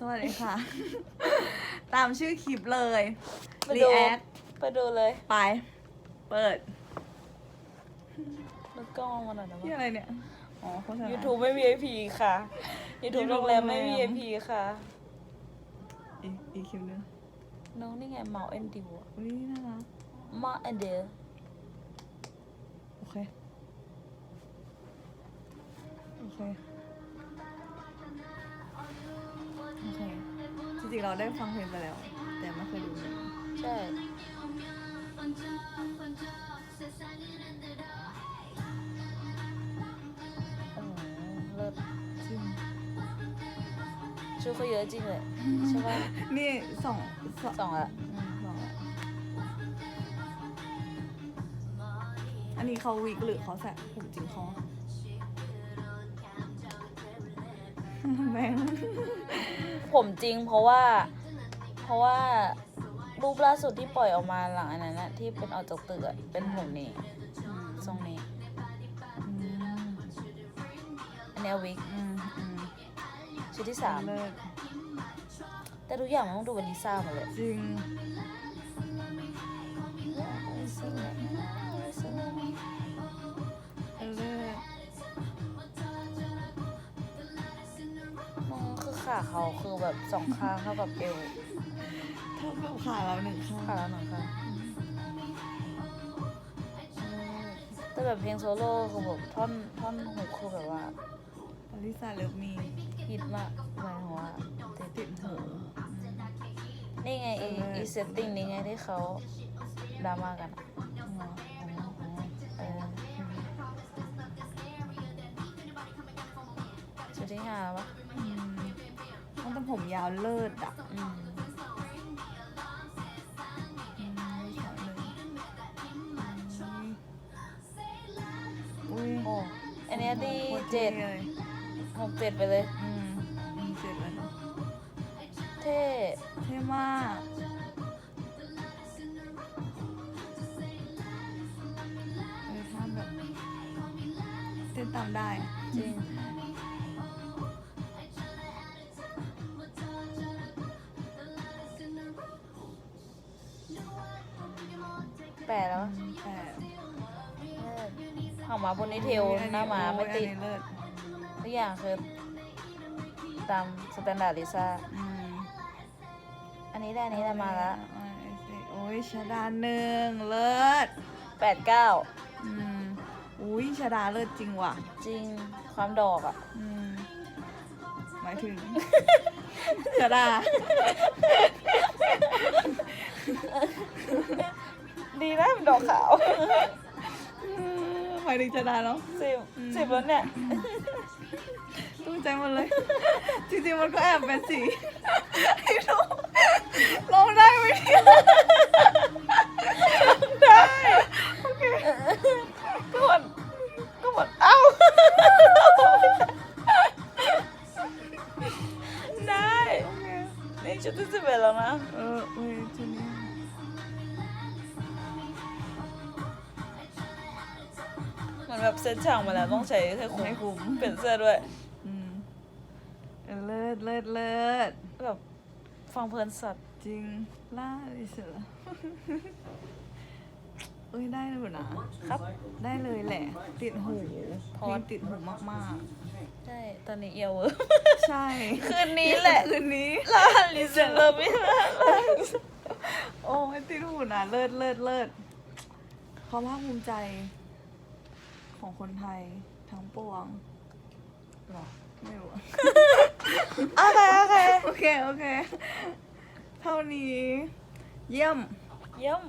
สวัสดีค่ะ ตามชื่อคลิปเลย ไปรีดูแอคไปดูเลยไป เปิดแล้วกล้องมาหน่อยนะที่อะไรเนี่ย อ๋อโฆษณา ยูทูบไม่ VIP ค่ะยูทูบ YouTube โรงแรมไม่ โรงแรม VIP ค่ะ อีกอีกคลิปนึงน้องนี่ไงเมาเอ็นดิวอุ้ยน่ารักมาเอ็นเดลโอเค โอเค โอเคจริงๆเราได้ฟังเพลงไปแล้ว แต่ไม่เคยดูเลยใช่ โอ้โหเลิศจริงชื่อเขาเยอะจริงเลยใช่ป่ะนี่สองสองสองละอืมสองละอันนี้เขาวิกหรือเขาแสะผมจริงเขาแบงค์ ผมจริงเพราะว่า เพราะว่ารูปล่าสุดที่ปล่อยออกมาหลังอันนั้นนะที่เป็นออกจากตึกอะเป็นผมนี่ทรงนี้อืมอันนี้วิกอืมอืมชุดที่สามเลิศแต่ทุกอย่างมันต้องดูเป็นลิซ่าหมดเลยจริงเขาเขาคือแบบสองข้างเท่ากับเอวเท่ากับขาเราหนึ่งข้างขาแล้วหนึ่งข้างอืมแต่แบบเพลงโซโล่คือแบบท่อนท่อนหูคือแบบว่าอลิซาเลิฟมีฮิตมากหมายถึงว่าติดติดหูนี่ไงอีเอออีเซตติ้งนี้ไงที่เขาดราม่ากันอะอ๋ออ๋ออ๋อเออชุดที่ห้าปะอืมต้องแต่ ผมยาวเลิศอะอืมอืมสวยเลยอุ้ยโอ้อันเนี้ยที่โคตรเจ็ดท่เลยหกเจ็ดไปเลย อืมอืมเจ็ดแล้วเท่เท่มากเออถ้าแบบเต้นตามได้ จริง แปดแล้วอืมแต่หางหมาบนนี้เทลหน้าหมาไม่ติดโอ้ยอันนี้เลิศทุกอย่างคือตามสแตนดาร์ดลิซ่าอืมอันนี้ได้อันนี้ได้มาละโอ้ยชาดาหนึ่งเลิศแปดเก้าอืมอุ้ยชาดาเลิศจริงว่ะ จริงความดอกอะอืมหมายถึงชาดา ดีนะมันดอกขาวอืมหมายถึงชาดาเนาะสิบสิบแล้วเนี่ยตู้ใจหมดเลย จริงๆมันก็แอบเป็นสีให้ดูลองได้ไหมเนี่ยได้โอเคก็หมดก็หมดเอ้าได้โอเคนี่ชุดที่สิบเอ็ดแล้วนะเออเว้ยชุดนี้ แบบเซ็ตฉากมาแล้วต้องใช้ให้คุ้มให้คุ้ม เปลี่ยนเสื้อด้วยอืมเออเลิศเลิศเลิศแบบฟังเพลินสัตว์จริงล่าเลยเสือเอ้ยได้เลยนะครับ ได้เลยแหละ ติดหูพเพอลงติดหูมากใช่ตอนนี้เอียวเวอร์ ๆ ใช่คืนนี้แหละคืนนี้ลาลิเซนเลอร์ไม่ลาโอ้ยติดหูนะเลิศเลิศเลิศความภาคภูมิใจ ของคนไทยทั้งปวงหรอ ไม่รู้อะโอเค โอเค โอเค โอเค เท่านี้ เยี่ยม เยี่ยม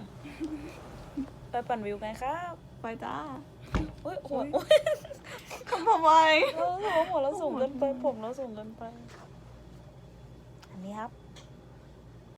ไปปั่นวิวกันครับไปจ้าอุ้ยหัวอุ๊อุ้ยยคำทำไมเราหัวเราสูงเกินไป ผมเราสูงเกินไป อันนี้ครับ